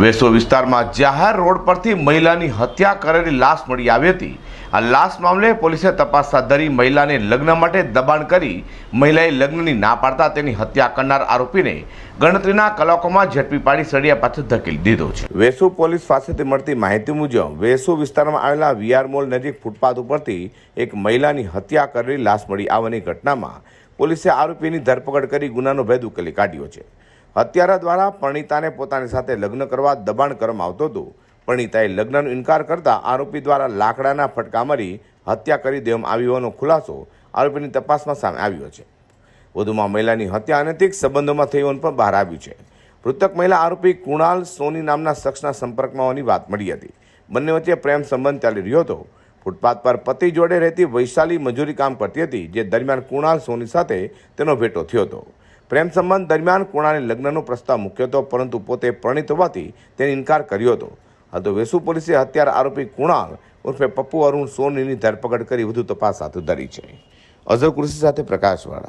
વેસો વિસ્તારમાં જાહેર રોડ પરથી મહિલાની હત્યા કરેલી લાશ મળી આવી હતી. આ લાશ મામલે પોલીસે તપાસ હાથ ધરી મહિલાને લગ્ન માટે દબાણ કરી મહિલાએ લગ્નની ના પાડતા તેની હત્યા કરનાર આરોપીને ગણતરીના કલાકોમાં ઝડપી પાડી સળિયા પાછળ ધકેલી દીધો છે. વેસુ પોલીસ પાસેથી મળતી માહિતી મુજબ, વેસુ વિસ્તારમાં આવેલા વીઆર મોલ નજીક ફૂટપાથ ઉપરથી એક મહિલાની હત્યા કરેલી લાશ મળી આવવાની ઘટનામાં પોલીસે આરોપીની ધરપકડ કરી ગુનાનો ભેદ ઉકેલી કાઢ્યો છે. હત્યારા દ્વારા પરણિતાને પોતાની સાથે લગ્ન કરવા દબાણ કરવામાં આવતું હતું. પરણિતાએ લગ્નનો ઇનકાર કરતા આરોપી દ્વારા લાકડાના ફટકા મારી હત્યા કરી દેવામાં આવી હોવાનો ખુલાસો આરોપીની તપાસમાં સામે આવ્યો છે. વધુમાં મહિલાની હત્યા અનૈતિક સંબંધોમાં થઈ હોવાનું પણ બહાર આવ્યું છે. મૃતક મહિલા આરોપી કુણાલ સોની નામના શખ્સના સંપર્કમાં હોવાની વાત મળી હતી. બંને વચ્ચે પ્રેમ સંબંધ ચાલી રહ્યો હતો. ફૂટપાથ પર પતિ જોડે રહેતી વૈશાલી મજૂરી કામ કરતી હતી, જે દરમિયાન કુણાલ સોની સાથે તેનો ભેટો થયો હતો. પ્રેમ સંબંધ દરમિયાન કુણાને લગ્નનો પ્રસ્તાવ મૂક્યો હતો, પરંતુ પોતે પરણિત હોવાથી તેને ઇનકાર કર્યો હતો. આ તો વેસુ પોલીસે હત્યારા આરોપી કુણાલ ઉર્ફે પપ્પુ અરુણ સોનીની ધરપકડ કરી વધુ તપાસ હાથ ધરી છે. અઝર કૃષિ સાથે પ્રકાશવાળા.